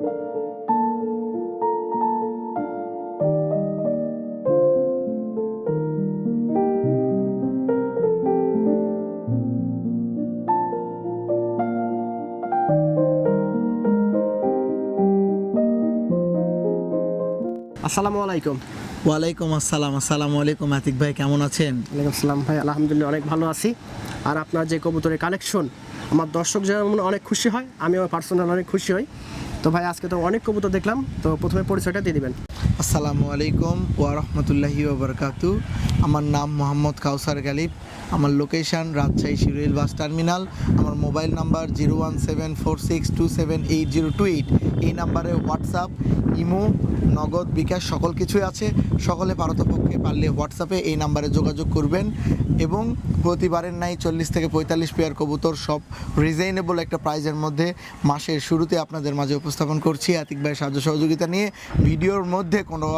আসসালামু আলাইকুম। ওয়ালাইকুম আসসালাম। আসসালামু আলাইকুম আতিক ভাই কেমন আছেন? ওয়ালাইকুম আসসালাম ভাই আলহামদুলিল্লাহ অনেক ভালো আছি। আর আপনার যে কবুতরের কালেকশন আমার দর্শক যেমন অনেক খুশি হয় আমিও পার্সোনাল অনেক খুশি হই। তো ভাই, আজকে তো অনেক কবুতর দেখলাম, তো প্রথমে পরিচয়টা দিয়ে দিবেন। আসসালামু আলাইকুম ওয়া রাহমাতুল্লাহি ওয়া বারাকাতু। আমার নাম মোহাম্মদ কাউসার গালিব। আমার location Rajshahi Shiroil bus terminal. আমার mobile number zero one seven four six two seven eight zero two eight. এই নাম্বারে হোয়াটসঅ্যাপ, ইমো নগদ, বিকাশ, সকল কিছুই আছে। সকলে পারতপক্ষে পারলে হোয়াটসঅ্যাপে এই নাম্বারে যোগাযোগ করবেন এবং প্রতিবারের নাই চল্লিশ থেকে পঁয়তাল্লিশ পেয়ার কবুতর সব রিজনেবল একটা প্রাইজের মধ্যে মাসের শুরুতে আপনাদের মাঝে উপস্থাপন করছি। আতিক ভাইয়ের সাহায্য সহযোগিতা নিয়ে ভিডিওর মধ্যে কোনো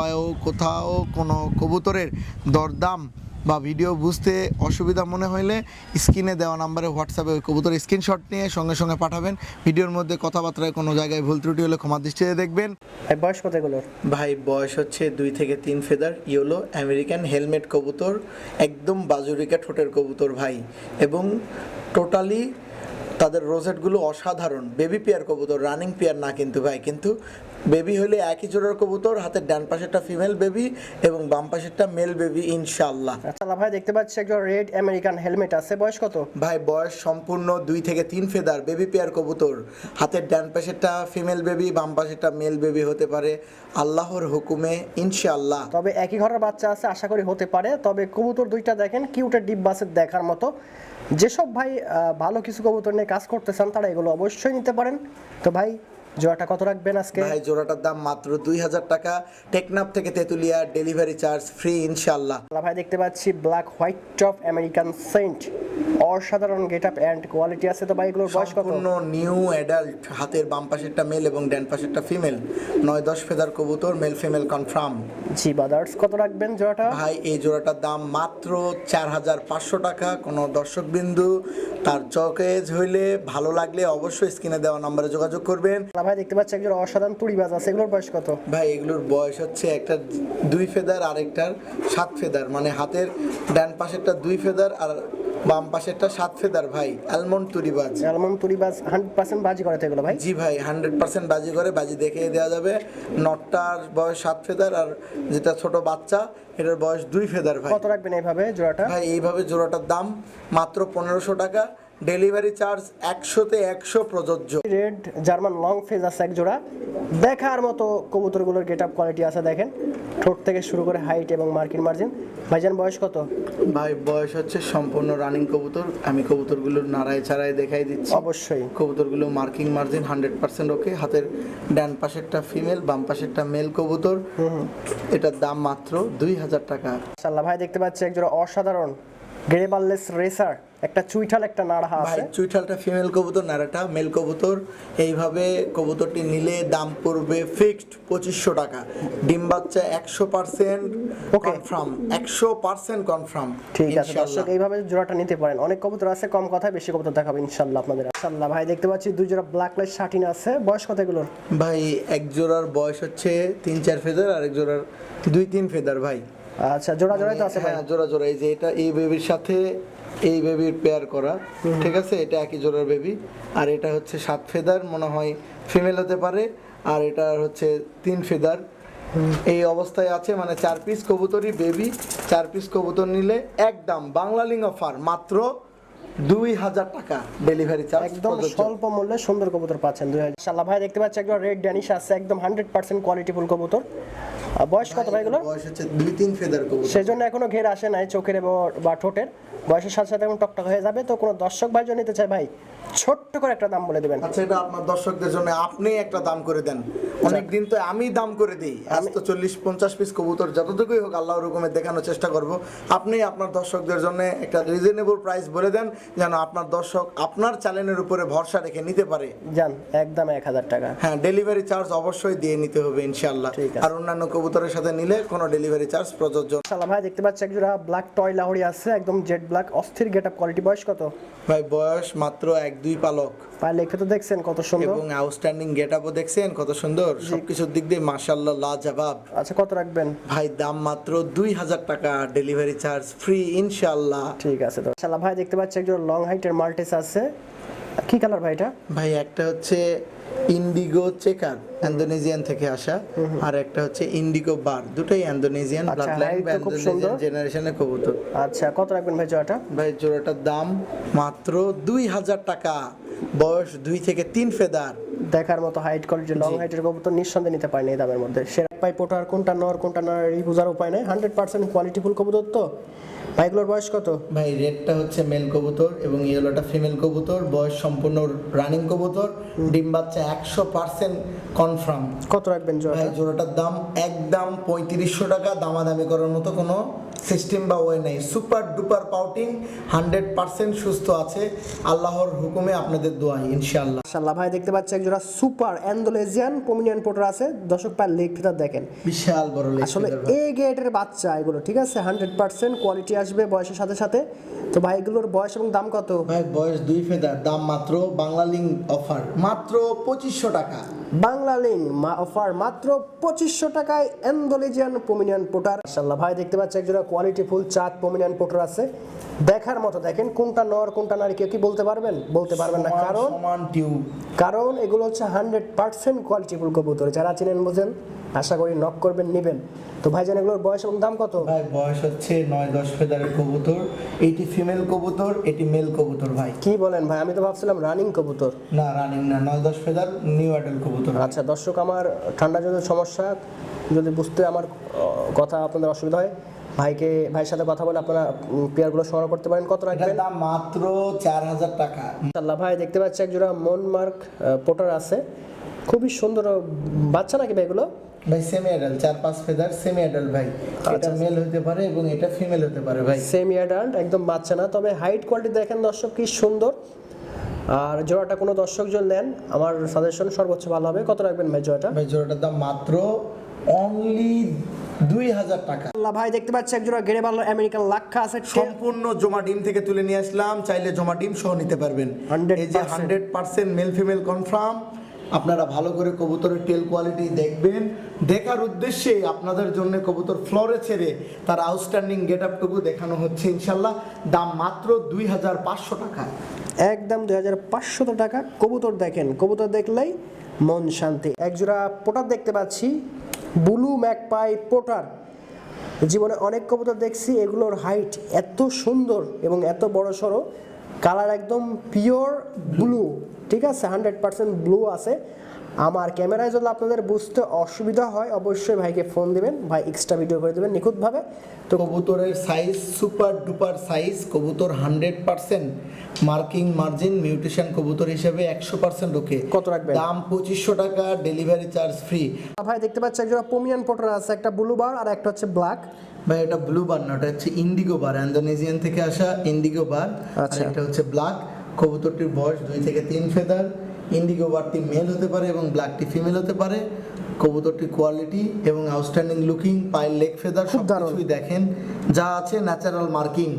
কোথাও কোনো কবুতরের দরদাম বা ভিডিও বুঝতে অসুবিধা মনে হলে স্ক্রিনে দেওয়া নাম্বারে হোয়াটসঅ্যাপে ওই কবুতর স্ক্রিনশট নিয়ে সঙ্গে সঙ্গে পাঠাবেন। ভিডিওর মধ্যে কথাবার্তায় কোনো জায়গায় ভুল ত্রুটি হলে ক্ষমা দৃষ্টিতে দেখবেন। ভাই বয়স কত এগুলোর? ভাই বয়স হচ্ছে দুই থেকে তিন ফেদার ইয়েলো আমেরিকান হেলমেট কবুতর একদম বাজুরিকা ঠোঁটের কবুতর ভাই। এবং টোটালি তাদের রোজেটগুলো অসাধারণ। বেবি পেয়ার কবুতর রানিং পেয়ার না কিন্তু ভাই কিন্তু বেবি হলে একই জোড়ার কবুতর হাতের ডান পাশেরটা ফিমেল বেবি এবং বাম পাশেরটা মেল বেবি ইনশাল্লাহ আচ্ছা ভাই দেখতে পাচ্ছি একজন রেড আমেরিকান হেলমেট আছে। বয়স কত? ভাই বয়স সম্পূর্ণ দুই থেকে তিন ফেদার বেবি পেয়ার কবুতর। হাতের ডান পাশেরটা ফিমেল বেবি বাম পাশেরটা মেল বেবি হতে পারে। আল্লাহর হুকুমে ইনশাআল্লাহ। তবে একই ঘরের বাচ্চা আছে আশা করি হতে পারে। তবে কবুতর দুইটা দেখেন কিউটের ডিপ বাসের দেখার মতো। যেসব ভাই ভালো কিছু কবুতর নিয়ে কাজ করতে চান তারা এগুলো অবশ্যই নিতে পারেন। তো ভাই জোড়াটা কত রাখবেন আজকে? ভাই জোড়াটার দাম মাত্র দুই হাজার টাকা। টেকনাফ থেকে তেতুলিয়া ডেলিভারি চার্জ ফ্রি ইনশাল্লাহ ভাই দেখতে পাচ্ছি ব্ল্যাক হোয়াইট টপ আমেরিকান সেন্ট। অসাধারণ গেট আপ অ্যান্ড কোয়ালিটি আছে তো ভাই এগুলোর বয়স কত? সম্পূর্ণ নিউ অ্যাডাল্ট হাতের বাম পাশেরটা মেল এবং ডান পাশেরটা ফিমেল। নয় দশ ফেদার কবুতর মেল ফিমেল কনফার্ম। জি বাদার্স কত রাখবেন জোড়াটা? ভাই এই জোড়াটার দাম মাত্র চার হাজার পাঁচশো টাকা। কোনো দর্শক বিন্দু তার চকেজ হইলে ভালো লাগলে অবশ্যই স্ক্রিনে দেওয়া নম্বরে যোগাযোগ করবেন। ভাই দেখতে পাচ্ছি একজন অসাধারণ তুড়িবাজ আছে। এগুলোর বয়স কত? ভাই এগুলোর বয়স হচ্ছে একটা দুই ফেদার আর আরেকটার সাত ফেদার। মানে হাতের ডান পাশেরটা দুই ফেদার আর বাম পাশেরটা সাত ফেদার ভাই। অ্যালমন্ড তুরিবাজ অ্যালমন তুড়িবাজ হান্ড্রেড পার্সেন্ট বাজি করে তো এগুলো ভাই? জি ভাই হান্ড্রেড পার্সেন্ট বাজি করে বাজি দেখিয়ে দেওয়া যাবে। নটটার বয়স সাত ফেদার আর যেটা ছোট বাচ্চা এটার বয়স দুই ফেদার ভাই। কত রাখবেন এইভাবে জোড়াটা? ভাই এইভাবে জোড়াটার দাম মাত্র পনেরোশো টাকা। ডেলিভারি চার্জ একশোতে একশো প্রযোজ্য। রেড জার্মান লং ফেজ আছে এক জোড়া দেখার মতো কবুতরগুলোর গেট আপ কোয়ালিটি আছে দেখেন। ঠোঁট থেকে শুরু করে হাইট এবং মার্কিন মার্জিন ভাইজান বয়স কত? ভাই বয়স হচ্ছে সম্পূর্ণ রানিং কবুতর। আমি কবুতরগুলো নাড়ায় চাড়ায় দেখাই দিচ্ছি। অবশ্যই। কবুতরগুলো marking margin hundred percent okay হাতের ডান পাশেরটা ফিমেল বাম পাশেরটা মেল কবুতর। এটার দাম মাত্র দুই হাজার টাকা। মাশাআল্লাহ ভাই দেখতে পাচ্ছি এক জোড়া অসাধারণ গ্রেবারলেস রেসার একটা চুইঠাল একটা ভাই আছে। চুইঠালটা ফিমেল কবুতর নারাটা মেল কবুতর। এইভাবে কবুতরটি নিলে দাম পড়বে ফিক্সড পঁচিশশো টাকা। ডিম বাচ্চা একশো পার্সেন্ট. কনফার্ম একশো পার্সেন্ট কনফার্ম ঠিক আছে দর্শক এইভাবে জোড়াটা নিতে পারেন অনেক কবুতর আছে কম কথায় বেশি কবুতর দেখাবো ইনশাল্লাহ আপনাদের। ইনশাল্লাহ ভাই দেখতে পাচ্ছি দুই জোড়া ব্ল্যাক লাইট শার্টিন আছে। বয়স কত এগুলোর? ভাই এক জোড়ার বয়স হচ্ছে তিন চার ফেদার আর এক জোড়ার দুই তিন ফেদার ভাই। আচ্ছা জোড়া জোড়াই তো আছে ভাই। হ্যাঁ জোড়া জোড়া এই যে এটা এই বেবির সাথে এই বেবির পেয়ার করা ঠিক আছে? এটা একই জোড়ার বেবি আর এটা হচ্ছে সাত ফেদার মনে হয় ফিমেল হতে পারে আর এটা হচ্ছে তিন ফেদার এই অবস্থায় আছে মানে চার পিস কবুতরই বেবি চার পিস কবুতর নিলে একদম বাংলালিং ফার মাত্র দুই হাজার টাকা ডেলিভারি চার্জ একদম স্বল্প মূল্যে সুন্দর কবুতর পাচ্ছেন দুই হাজার। ইনশাল্লাহ ভাই দেখতে পাচ্ছি একদম রেড ড্যানিশ আছে একদম হান্ড্রেড পার্সেন্ট কোয়ালিটিফুল কবুতর। বয়স কত ভাই এগুলো বয়স হচ্ছে দুই তিন ফেদার কবুতর। সেজন্য এখনও ঘের আসে নাই চোখের বা ঠোঁটের। বয়সের সাথে সাথে এখন টকটক হয়ে যাবে তো কোনো দর্শক ভাই যদি নিতে চায় ভাই ছোট্ট করে একটা দাম বলে দেবেন। আচ্ছা এটা আপনার দর্শকদের জন্য আপনি একটা দাম করে দেন। অনেক দিন তো আমি দাম করে দিই। আজ তো চল্লিশ পঞ্চাশ পিস কবুতর যতটুকুই হোক আল্লাহর হুকুমে দেখানোর চেষ্টা করব। আপনি আপনার দর্শকদের জন্য একটা রিজনেবল প্রাইস বলে দেন। যেন আপনার দর্শক আপনার চ্যানেলের উপরে ভরসা রেখে নিতে পারে। যান একদম এক হাজার টাকা। হ্যাঁ ডেলিভারি চার্জ অবশ্যই দিয়ে নিতে হবে ইনশাল্লাহ আর অন্যান্য কবুতরের সাথে নিলে কোনো ডেলিভারি চার্জ প্রযোজ্য সালাম ভাই দেখতে পাচ্ছি একজোড়া ব্ল্যাক টয় লাহরি আছে একদম জেড ব্ল্যাক অস্থির গেট আপ কোয়ালিটি বয়স কত? ভাই বয়স মাত্র এক দুই পালক। পায়ে লেখে তো দেখছেন কত সুন্দর। এবং আউটস্ট্যান্ডিং গেট আপও দেখছেন কত সুন্দর। সবকিছুর দিক দিয়ে মার্শাল্লাহ লাজবাব। আচ্ছা কত রাখবেন? ভাই দাম মাত্র দুই হাজার টাকা ডেলিভারি চার্জ ফ্রি ইনশাল্লাহ ঠিক আছে তো। সালাম ভাই দেখতে পাচ্ছি একজন লং হাইটের মাল্টিস আছে। কি কালার ভাই এটা? ভাই একটা হচ্ছে ইন্ডিগো চেকার ইন্দোনেশিয়ান থেকে আসা আর একটা হচ্ছে ইন্ডিগো বার। দুটোই ইন্দোনেশিয়ান ব্লাড লাইন খুব ইন্দোনেশিয়ান। জেনারেশনের কবুতর। আচ্ছা কত রাখবেন ভাই জোড়াটা? ভাই জোড়াটার দাম মাত্র দুই হাজার টাকা। বয়স দুই থেকে তিন ফেদার। দেখার মতো হাইট কোয়ালিটি লং। হাইটের কবুতর নিঃসন্দেহে নিতে পারেন এই দামের মধ্যে। সেরা পাই পোটার কোনটা নর কোনটা নর এই বোঝার উপায় নেই। হান্ড্রেড পার্সেন্ট কোয়ালিটিফুল কবুতর তো। ভাইগুলোর বয়স কত? ভাই রেডটা হচ্ছে মেল কবুতর এবং ইয়েলোটা ফিমেল কবুতর। বয়স সম্পূর্ণ রানিং কবুতর। ডিম বাচ্চা একশো পার্সেন্ট কনফার্ম কত রাখবেন ভাই জোড়াটা জোড়াটার দাম একদম পঁয়ত্রিশশো টাকা। দামাদামি করার মতো কোনো সিস্টেম বা ওয়ে নেই। Super duper pouting hundred percent সুস্থ আছে। আল্লাহর হুকুমে আপনাদের দোয়াই ইনশাআল্লাহ। মাশাআল্লাহ ভাই দেখতে পাচ্ছি একজোড়া সুপার অ্যান্ডোলেজিয়ান পমিনিয়ান পোটার আছে। দর্শক পায়ের লেগ ফিতার দেখেন। বিশাল বড় লেগ আসলে এ গেটের বাচ্চা এগুলো ঠিক আছে? হান্ড্রেড পার্সেন্ট কোয়ালিটি আসবে বয়সের সাথে সাথে। তো ভাই এগুলোর বয়স এবং দাম কত? ভাই বয়স দুই ফেদার দাম মাত্র বাংলা লিঙ্ক অফার। মাত্র পঁচিশশো টাকা। বাংলা লিঙ্ক মা অফার মাত্র পঁচিশশো টাকায় অ্যান্ডোলেজিয়ান পোমিনিয়ান পোটার। মাশাআল্লাহ ভাই দেখতে পাচ্ছি একজোড়া কোয়ালিটি ফুল চাঁদ পোমিনিয়ান পোটার আছে। দেখার মতো দেখেন কোনটা নর কোনটা নারী কেউ কি বলতে পারবেন? বলতে পারবেন না কারণ কারণ এগুলো হচ্ছে হান্ড্রেড পার্সেন্ট কোয়ালিটি ফুল কবুতর যারা চিনেন বোঝেন। আশা করি নক করবেন নেবেন। তো ভাইজান এগুলোর বয়স এবং দাম কত? ভাই বয়স হচ্ছে নয় দশ ফেদারের কবুতর। এটি ফিমেল কবুতর এটি মেল কবুতর ভাই। কি বলেন ভাই? আমি তো ভাবছিলাম রানিং কবুতর। না রানিং না নয় দশ ফেদার নিউ অ্যাডাল কবুতর। আচ্ছা দর্শক আমার ঠান্ডা যদি সমস্যা। যদি বুঝতে আমার কথা আপনাদের অসুবিধা হয় ভাইকে ভাইয়ের সাথে কথা বলে আপনারা পেয়ারগুলো সংগ্রহ করতে পারেন। কত রাখবেন? দাম মাত্র চার হাজার টাকা। আল্লাহ ভাই দেখতে পাচ্ছি একজোড়া মনমার্ক পোটার আছে। খুবই সুন্দর বাচ্চা নাকি ভাই এগুলো? ভাই সেমি অ্যাডাল্ট চার পাঁচ ফেদার সেমি অ্যাডাল ভাই। এটা আচ্ছা। মেল হতে পারে এবং এটা ফিমেল হতে পারে ভাই। সেমি অ্যাডাল্ট একদম বাচ্চা না তবে হাইট কোয়ালিটি দেখেন দর্শক কি সুন্দর। আর জোড়াটা কোনো দর্শক যদি নেন আমার সাজেশন সর্বোচ্চ ভালো হবে। কত রাখবেন ভাই জোড়াটা? ভাই জোড়াটার দাম মাত্র অনলি দুই হাজার টাকা। আল্লাহ ভাই দেখতে পাচ্ছি এক জোড়া গেড়ে ভালো আমেরিকান লাক্ষা আছে সম্পূর্ণ জমা ডিম থেকে তুলে নিয়ে আসলাম। চাইলে জমা ডিম সহ নিতে পারবেন। 100% এই যে hundred percent male female confirm আপনারা ভালো করে কবুতরের টেল কোয়ালিটি দেখবেন। দেখার উদ্দেশ্যে আপনাদের জন্য কবুতর ফ্লোরে ছেড়ে তার আউটস্ট্যান্ডিং গেট আপটুকু দেখানো হচ্ছে ইনশাল্লাহ। দাম মাত্র দুই হাজার পাঁচশো টাকা। একদম দুই হাজার পাঁচশত টাকা। কবুতর দেখেন, কবুতর দেখলেই মন শান্তি। একজোড়া পোটার দেখতে পাচ্ছি, ব্লু ম্যাকপাই পোটার। জীবনে অনেক কবুতর দেখছি, এগুলোর হাইট এত সুন্দর এবং এত বড় সড়ো। কালার একদম পিওর ব্লু ঠিক আছে হান্ড্রেড পার্সেন্ট ব্লু আছে। আমার ক্যামেরায় যদি আপনাদের বুঝতে অসুবিধা হয় অবশ্যই ভাইকে ফোন দেবেন। ভাই এক্সট্রা ভিডিও করে দেবেন নিখুঁতভাবে। তো কবুতরের সাইজ সুপার ডুপার সাইজ কবুতর hundred percent marking margin mutation কবুতর হিসেবে একশো পার্সেন্ট ওকে কত রাখবেন? দাম পঁচিশশো টাকা ডেলিভারি চার্জ ফ্রি ভাই দেখতে পাচ্ছি একজোড়া পোমিয়ান পোটার আছে একটা ব্লু বার আর একটা হচ্ছে ব্ল্যাক ভাই এটা ব্লু বার না ওটা হচ্ছে ইন্ডিগো বার ইন্দোনেশিয়ান থেকে আসা ইন্ডিগো বার আচ্ছা। এটা হচ্ছে ব্ল্যাক কবুতরটির বয়স দুই থেকে তিন ফেদার ইন্ডিগো বারটি মেল হতে পারে এবং ব্ল্যাকটি ফিমেল হতে পারে। কবুতরটির কোয়ালিটি এবং আউটস্ট্যান্ডিং লুকিং পায়ের লেগ ফেদার সব কিছুই দেখেন। যা আছে ন্যাচারাল মার্কিং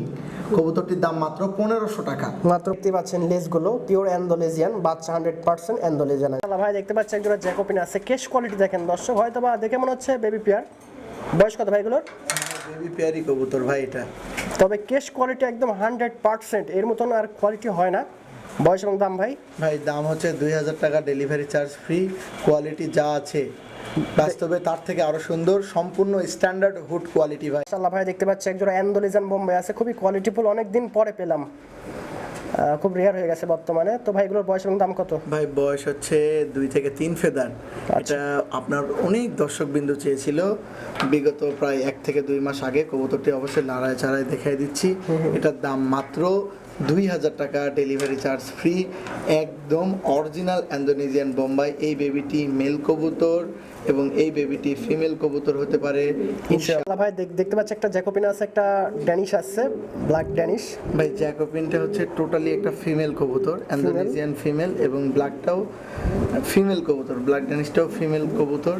কবুতরটির দাম মাত্র পনেরোশো টাকা। মাত্র দেখতে পাচ্ছেন লেসগুলো পিওর অ্যান্ডোলেজিয়ান বাচ্চা হান্ড্রেড পার্সেন্ট অ্যান্ডোলেজিয়ান ভাই দেখতে পাচ্ছি একজোড়া জ্যাকোপিন আছে। কেশ কোয়ালিটি দেখেন দর্শক হয়তো বা দেখে মনে হচ্ছে বেবি পেয়ার বয়স কত ভাইগুলোর বেবি পেয়ারি কবুতর ভাই এটা। তবে কেশ কোয়ালিটি একদম হান্ড্রেড পার্সেন্ট এর মতন আর কোয়ালিটি হয় না। বয়স এবং দাম ভাই? ভাই দাম হচ্ছে দুই হাজার টাকা ডেলিভারি চার্জ ফ্রি কোয়ালিটি যা আছে। বাস্তবে তার থেকে আরও সুন্দর সম্পূর্ণ স্ট্যান্ডার্ড হুড কোয়ালিটি ভাই। মাশাআল্লাহ ভাই দেখতে পাচ্ছি একজোড়া অ্যান্ডোলিজান বোম্বে আছে। খুবই কোয়ালিটিফুল অনেক দিন পরে পেলাম। খুব রেয়ার হয়ে গেছে বর্তমানে। তো ভাই এগুলোর বয়স এবং দাম কত? ভাই বয়স হচ্ছে দুই থেকে তিন ফেদার। এটা আপনার অনেক দর্শক বিন্দু চেয়েছিল। বিগত প্রায় এক থেকে দুই মাস আগে কবুতরটি অবশ্যই নাড়ায় চাড়ায় দেখাই দিচ্ছি। এটার দাম মাত্র দুই হাজার টাকা ডেলিভারি চার্জ ফ্রি একদম অরিজিনাল ইন্দোনেশিয়ান বোম্বাই এই বেবিটি মেল কবুতর। এবং এই বেবিটি ফিমেল কবুতর হতে পারে ইনশাআল্লাহ। ভাই দেখ- দেখতে পাচ্ছি একটা জ্যাকোপিন আছে একটা ড্যানিশ আছে ব্ল্যাক ড্যানিশ। ভাই জ্যাকোপিনটা হচ্ছে টোটালি একটা ফিমেল কবুতর ইন্দোনেশিয়ান ফিমেল এবং ব্ল্যাকটাও ফিমেল কবুতর ব্ল্যাক ড্যানিশটাও ফিমেল কবুতর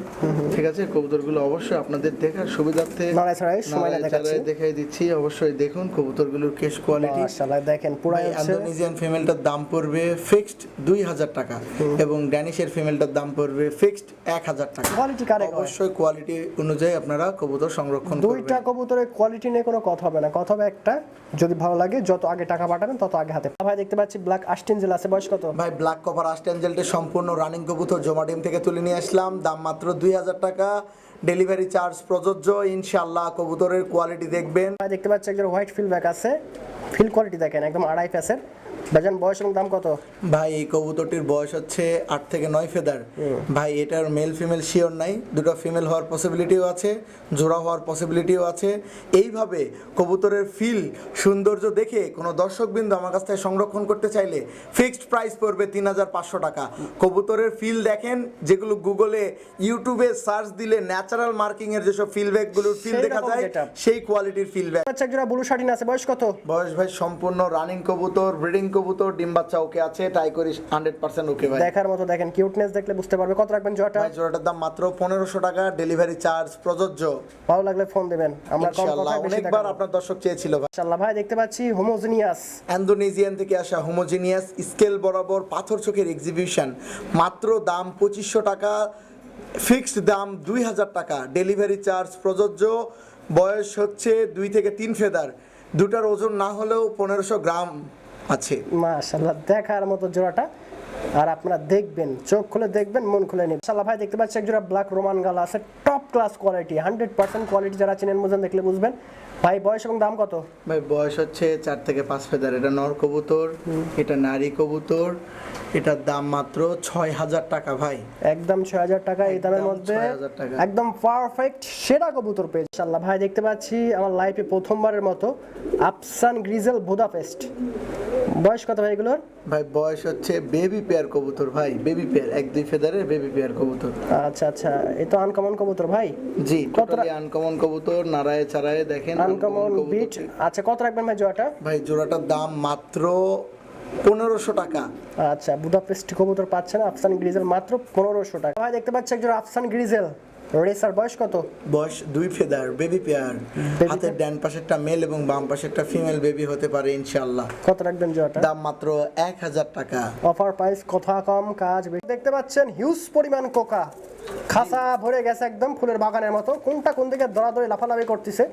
ঠিক আছে? কবুতরগুলো অবশ্যই আপনাদের দেখার সুবিধার্থে নড়াই চড়াই সময় না নড়াই দেখাচ্ছি। চড়াই দেখাই দিচ্ছি অবশ্যই দেখুন কবুতরগুলোর কেশ কোয়ালিটি মাশাআল্লাহ দেখেন পুরাই হচ্ছে ইন্দোনেশিয়ান ফিমেলটার দাম পড়বে ফিক্সড দুই হাজার টাকা এবং ড্যানিশের ফিমেলটার দাম পড়বে ফিক্সড এক হাজার টাকা। কোয়ালিটি কারেক্ট অবশ্যই কোয়ালিটি অনুযায়ী আপনারা কবুতর সংরক্ষণ দুইটা কবুতরের কোয়ালিটি নিয়ে কোনো কথা হবে না। কথা হবে একটা যদি ভালো লাগে যত আগে টাকা পাঠাবেন তত আগে হাতে ভাই দেখতে পাচ্ছি ব্ল্যাক আস্টিনজেল আছে। বয়স কত? ভাই ব্ল্যাক কভার আস্টেঞ্জেলটি সম্পূর্ণ রানিং কবুতর। জমা ডিম থেকে তুলে নিয়ে আসলাম। দাম মাত্র দুই হাজার টাকা। ডেলিভারি চার্জ প্রযোজ্য। ইনশাআল্লাহ কবুতরের কোয়ালিটি দেখবেন। ভাই দেখতে পাচ্ছি একজন হোয়াইট ফিল ব্যাক আছে। ফিল কোয়ালিটি দেখেন একদম আড়াই ফেসের ভাইজান বয়স এবং দাম কত? ভাই এই কবুতরটির বয়স হচ্ছে আট থেকে নয় ফেদার। ভাই এটার মেল ফিমেল শিওর নাই। দুটো ফিমেল হওয়ার পসিবিলিটিও আছে জোড়া হওয়ার পসিবিলিটিও আছে। এইভাবে কবুতরের ফিল সৌন্দর্য দেখে কোনো দর্শকবৃন্দ আমার কাছ থেকে সংরক্ষণ করতে চাইলে ফিক্সড প্রাইস পড়বে তিন হাজার পাঁচশো টাকা। কবুতরের ফিল দেখেন যেগুলো গুগলে ইউটিউবে সার্চ দিলে ন্যাচারাল মার্কিং এর যেসব ফিলব্যাকগুলোর ফিল দেখা যায়। সেই কোয়ালিটির ফিলব্যাক আচ্ছা একজন ব্লু শার্টিন আছে বয়স কত? বয়স ভাই সম্পূর্ণ রানিং কবুতর ব্রিডিং কবুতর ডিম বাচ্চা ওকে আছে ট্রাই করি হান্ড্রেড পার্সেন্ট ওকে ভাই। দেখার মতো দেখেন কিউটনেস দেখলে বুঝতে পারবে। কত রাখবেন ভাই জোড়াটার দাম মাত্র পনেরোশো টাকা ডেলিভারি চার্জ প্রযোজ্য। ভালো লাগলে ফোন দিবেন। আমরা অনেকবার আপনার দর্শক চেয়েছিল ভাই। ইনশাআল্লাহ ভাই দেখতে পাচ্ছি হোমোজিনিয়াস ইন্দোনেশিয়ান থেকে আসা হোমোজিনিয়াস স্কেল বরাবর পাথর চোখের এক্সিবিশন মাত্র দাম পঁচিশশো টাকা ফিক্সড দাম দুই হাজার টাকা। ডেলিভারি চার্জ প্রযোজ্য বয়স হচ্ছে দুই থেকে তিন ফেদার। দুটার ওজন না হলেও পনেরোশো গ্রাম। আছে। মাশাআল্লাহ দেখার মতো জোড়াটা। আর আপনারা দেখবেন চোখ খুলে দেখবেন মন খুলে নেবেন। ইনশাআল্লাহ ভাই দেখতে পাচ্ছি একজোড়া ব্ল্যাক রোমান গালা আছে। Top class quality hundred percent quality যারা চিনেন বুঝেন দেখলে বুঝবেন। ভাই বয়স এবং দাম কত? ভাই বয়স হচ্ছে চার থেকে পাঁচ ফেদার। এটা নর কবুতর এটা নারী কবুতর এটার দাম মাত্র ছয় হাজার টাকা ভাই। একদম ছয় হাজার টাকা এই দামের মধ্যে 6,000 টাকা। একদম পারফেক্ট সেরা কবুতর পেয়েছে। ইনশাআল্লাহ ভাই দেখতে পাচ্ছি আমার লাইফে প্রথমবারের মতো আফসান গ্রিজেল বুদাপেস্ট বয়স কত ভাই এগুলোর? ভাই বয়স হচ্ছে বেবি পেয়ার কবুতর ভাই বেবি পেয়ার এক দুই ফেদারের বেবি পেয়ার কবুতর। আচ্ছা আচ্ছা এই তো আনকমন কবুতর ভাই। জি টোটালি আনকমন কবুতর নাড়ায় চারায় দেখেন আনকমন বিট আচ্ছা কত রাখবেন ভাই জোয়াটা ভাই জোড়াটার দাম মাত্র পনেরোশো টাকা। আচ্ছা বুদাপেস্ট কবুতর পাচ্ছেন আফসান গ্রিজেল মাত্র পনেরোশো টাকা। ভাই দেখতে পাচ্ছি একজন আফসান গ্রিজেল রেসার বয়স কত? বয়স দুই ফেদার বেবি পেয়ার হাতের ডান পাশেরটা মেল এবং বাম পাশেরটা ফিমেল বেবি হতে পারে ইনশাআল্লাহ। কত রাখবেন দাম মাত্র এক হাজার টাকা। অফার প্রাইস কথা কম কাজ বেশি। দেখতে পাচ্ছেন হিউজ পরিমাণ কোকা খাসা ভরে গেছে একদম ফুলের বাগানের মতো। কোনটা কোন দিকে দরাদরি লাফালাফি করতেছে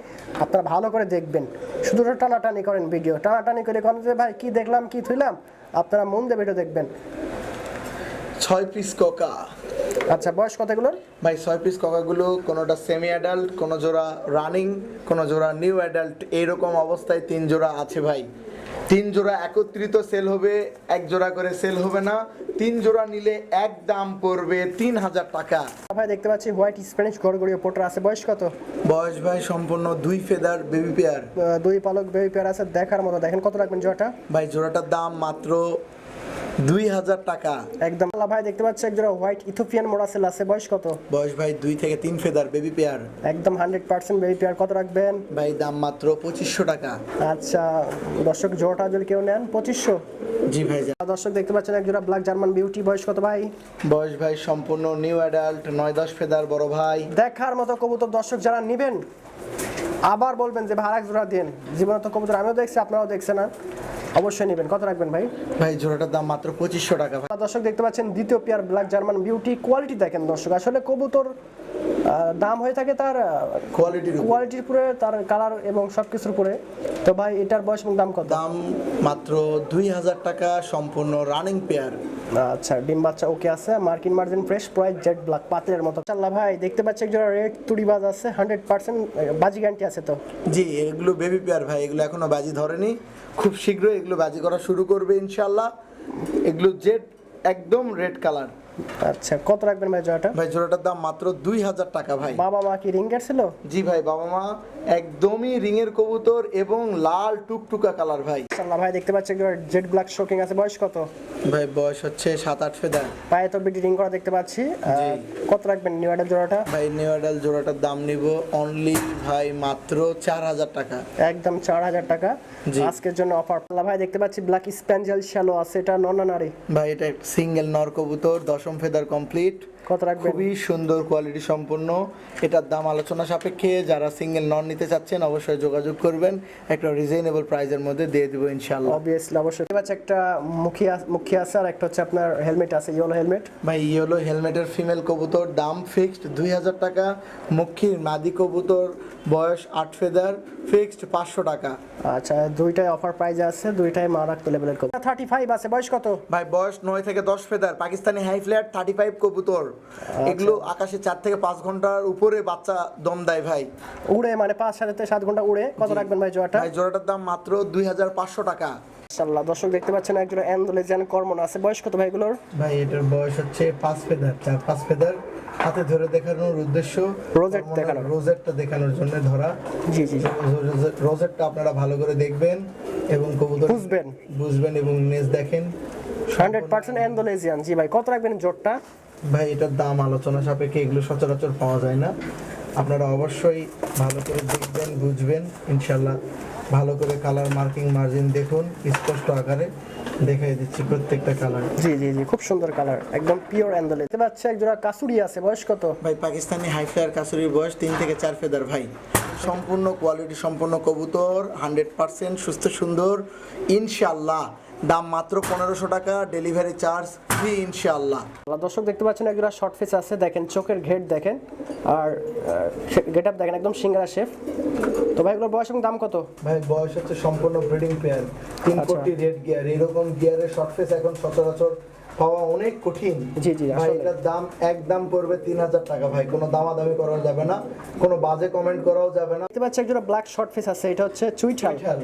আপনারা ভালো করে দেখবেন। শুধু টানাটানি করেন ভিডিও টানাটানি করে করেন যে ভাই কি দেখলাম কি থইলাম আপনারা মন দিয়ে ভিডিও দেখবেন। ছয় পিস কোকা আচ্ছা বয়স কতগুলোর ভাই ছয় পিস ককাগুলো কোনোটা সেমি অ্যাডাল্ট কোনো জোড়া রানিং কোনো জোড়া নিউ অ্যাডাল্ট এইরকম অবস্থায় তিন জোড়া আছে ভাই। তিন জোড়া একত্রিত সেল হবে এক জোড়া করে সেল হবে না। তিন জোড়া নিলে এক দাম পড়বে তিন হাজার টাকা। ভাই দেখতে পাচ্ছি হোয়াইট স্প্যানিশ গড়গড়িয়ে পোটার আছে। বয়স কত? বয়স ভাই সম্পূর্ণ দুই ফেদার বেবি পেয়ার দুই পালক বেবি পেয়ার আছে দেখার মতো। দেখেন কত রাখবেন জোড়াটা? ভাই জোড়াটার দাম মাত্র দুই হাজার টাকা। একদম। আল্লাহ ভাই দেখতে পাচ্ছি একজোড়া হোয়াইট ইথোপিয়ান মোরাসেল আছে। বয়স কত? বয়স ভাই দুই থেকে তিন ফেদার বেবি পেয়ার একদম হান্ড্রেড পার্সেন্ট বেবি পেয়ার কত রাখবেন? ভাই দাম মাত্র পঁচিশশো টাকা। আচ্ছা দর্শক জোড়াটা যদি কেউ নেন পঁচিশশো। জি ভাই দর্শক দেখতে পাচ্ছেন একজোড়া ব্ল্যাক জার্মান বিউটি বয়স কত ভাই? বয়স ভাই সম্পূর্ণ নিউ অ্যাডাল্ট নয় দশ ফেদার বড় ভাই। দেখার মতো কবুতর দর্শক যারা নেবেন আবার বলবেন যে ভাড়া জোড়া দিন। জীবনে তো কবুতর আমিও দেখছি আপনারাও দেখছেন না। অবশ্যই নেবেন। কত রাখবেন ভাই? ভাই জোড়াটার দাম মাত্র পঁচিশশো টাকা। দর্শক দেখতে পাচ্ছেন দ্বিতীয় pair black German beauty quality দেখেন দর্শক। আসলে কবুতর দাম হয়ে থাকে তার কোয়ালিটির। কোয়ালিটির উপরে। তার কালার এবং সব কিছুর উপরে। তো ভাই এটার বয়স এবং দাম কত? দাম মাত্র দুই হাজার টাকা সম্পূর্ণ রানিং পেয়ার আচ্ছা ডিম বাচ্চা ওকে আছে marking margin fresh price jet black পাতিলের মতো। চাল্লা ভাই দেখতে পাচ্ছি একজন রেড তুড়ি বাজ আছে হান্ড্রেড পার্সেন্ট বাজি গ্যারান্টি আছে তো। জি এগুলো বেবি পেয়ার ভাই এগুলো এখনও বাজি ধরেনি। খুব শীঘ্রই এগুলো বাজি করা শুরু করবে ইনশাল্লাহ এগুলো জেড একদম রেড কালার আচ্ছা কত রাখবেন ভাই জোড়াটা? ভাই জোড়াটার দাম মাত্র দুই হাজার টাকা ভাই। বাবা মা কি রিঙ্গের ছিল? জি ভাই বাবা মা একদমই রিংয়ের কবুতর এবং লাল টুকটুকা কালার ভাই। মাশাআল্লাহ ভাই দেখতে পাচ্ছি জেড ব্ল্যাক শোকিং আছে বয়স কত? ভাই বয়স হচ্ছে সাত আট ফেদার। পায়ে তো বিটি রিং করা দেখতে পাচ্ছি। কত রাখবেন নিউ অ্যাডাল জোড়াটা? ভাই নিউ অ্যাডাল জোড়াটার দাম নিব অনলি ভাই মাত্র চার হাজার টাকা। একদম চার হাজার টাকা। আজকের জন্য অফার ভাই দেখতে পাচ্ছি ব্ল্যাক স্প্যাঞ্জেল শ্যালো আছে এটা নন নারী? ভাই এটা সিঙ্গেল নর কবুতর দশম ফেদার কমপ্লিট কত রাখবেন। খুবই সুন্দর কোয়ালিটি সম্পন্ন এটার দাম আলোচনা সাপেক্ষে যারা সিঙ্গেল নন নিতে চাচ্ছেন অবশ্যই যোগাযোগ করবেন। একটা রিজনেবল প্রাইজের মধ্যে দিয়ে দিব ইনশাল্লাহ অবভিয়াসলি অবশ্যই। পাচ্ছি একটা মুখী মুখী আছে আর একটা হচ্ছে আপনার হেলমেট আছে ইয়েলো হেলমেট ভাই ইয়েলো হেলমেটের ফিমেল কবুতর দাম ফিক্সড দুই হাজার টাকা। মক্ষীর মাদি কবুতর বয়স আট ফেদার ফিক্সড পাঁচশো টাকা। আচ্ছা দুইটাই অফার প্রাইজে আছে দুইটাই মারাক্ত লেভেলের কবুতর। থার্টি ফাইভ আছে বয়স কত? ভাই বয়স নয় থেকে দশ feather Pakistani high flat thirty five কবুতর। এগুলো আকাশে চার থেকে পাঁচ ঘণ্টার উপরে বাচ্চা দম দেয় ভাই। উড়ে মানে পাঁচ সাড়ে সাত ঘণ্টা উড়ে। কত রাখবেন ভাই জোয়াটা ভাই জোড়াটার দাম মাত্র দুই হাজার পাঁচশো টাকা। মাশাআল্লাহ দর্শক দেখতে পাচ্ছেন একজন অ্যান্ডোলেজিয়ান কর্মন আছে। বয়স কত ভাই এগুলোর? ভাই এটার বয়স হচ্ছে পাঁচ ফেদার। চার পাঁচ ফেদার। হাতে ধরে দেখানোর উদ্দেশ্য রোজেট দেখানো। রোজেটটা দেখানোর জন্য ধরা। জি জি জি। রোজেটটা আপনারা ভালো করে দেখবেন এবং কবুতর বুঝবেন। বুঝবেন এবং নেজ দেখেন। Hundred percent Andalusian. জি ভাই কত রাখবেন জোরটা ভাই এটার দাম আলোচনা সাপেক্ষে এগুলো সচরাচর পাওয়া যায় না। আপনারা অবশ্যই ভালো করে দেখবেন বুঝবেন। ইনশাল্লাহ ভালো করে কালার মার্কিং মার্জিন দেখুন স্পষ্ট আকারে দেখাই দিচ্ছি প্রত্যেকটা কালার জি জি জি খুব সুন্দর কালার একদম পিওর অ্যান্ডোলে দেখতে পাচ্ছি একজোড়া কাসুরি আছে বয়স কত? ভাই পাকিস্তানি হাইফ্লায়ার কাসুরির বয়স তিন থেকে চার ফেদার ভাই। সম্পূর্ণ কোয়ালিটি সম্পূর্ণ কবুতর হান্ড্রেড পার্সেন্ট সুস্থ সুন্দর। ইনশাল্লাহ দাম মাত্র পনেরোশো টাকা ডেলিভারি চার্জ ফ্রি ইনশাল্লাহ দর্শক দেখতে পাচ্ছেন একজোড়া শর্ট ফেস আছে দেখেন চোখের ঘেট দেখেন আর গেট আপ দেখেন একদম সিঙ্গারা শেফ তো ভাই এগুলোর বয়স এবং দাম কত? ভাই বয়স হচ্ছে সম্পূর্ণ ব্রিডিং পেয়ার তিন আচ্ছা। কোটি রেড গিয়ার এরকম গিয়ারের শর্ট ফেস এখন সচরাচর পাওয়া অনেক কঠিন। জি, জি, ভাই এটার দাম একদম পড়বে তিন হাজার টাকা ভাই। কোনো দামাদামি করা যাবে না কোনো বাজে কমেন্ট করাও যাবে না। দেখতে পাচ্ছি একজোড়া ব্ল্যাক শর্ট ফেস আছে এটা হচ্ছে চুইঠাল। হ্যাঁ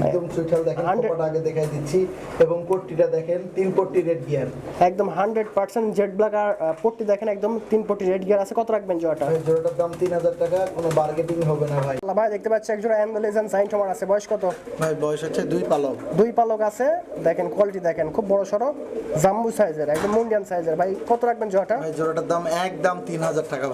একদম চুইঠাল দেখেন Hundred- আগে দেখাই দিচ্ছি। এবং পট্টিটা দেখেন তিন পট্টি রেড গিয়ার একদম হান্ড্রেড পার্সেন্ট জেড ব্ল্যাক আর পট্টি দেখেন একদম তিন পট্টি রেড গিয়ার আছে। কত রাখবেন জোড়াটা? জোড়াটার দাম তিন হাজার টাকা কোনো বার্গেটিং হবে না ভাই। ভাই দেখতে পাচ্ছি একজোড়া অ্যান্ডোলেজিয়ান সাইন টমার আছে। বয়স কত? ভাই বয়স হচ্ছে দুই পালক। দুই পালক আছে। দেখেন কোয়ালিটি দেখেন খুব বড় সড়ো। জাম্বু সাইজের, একদম মুন্ডিয়ান সাইজের। ভাই, কত রাখবেন জোড়াটা? ভাই, জোড়াটার দাম একদম তিন হাজার টাকা।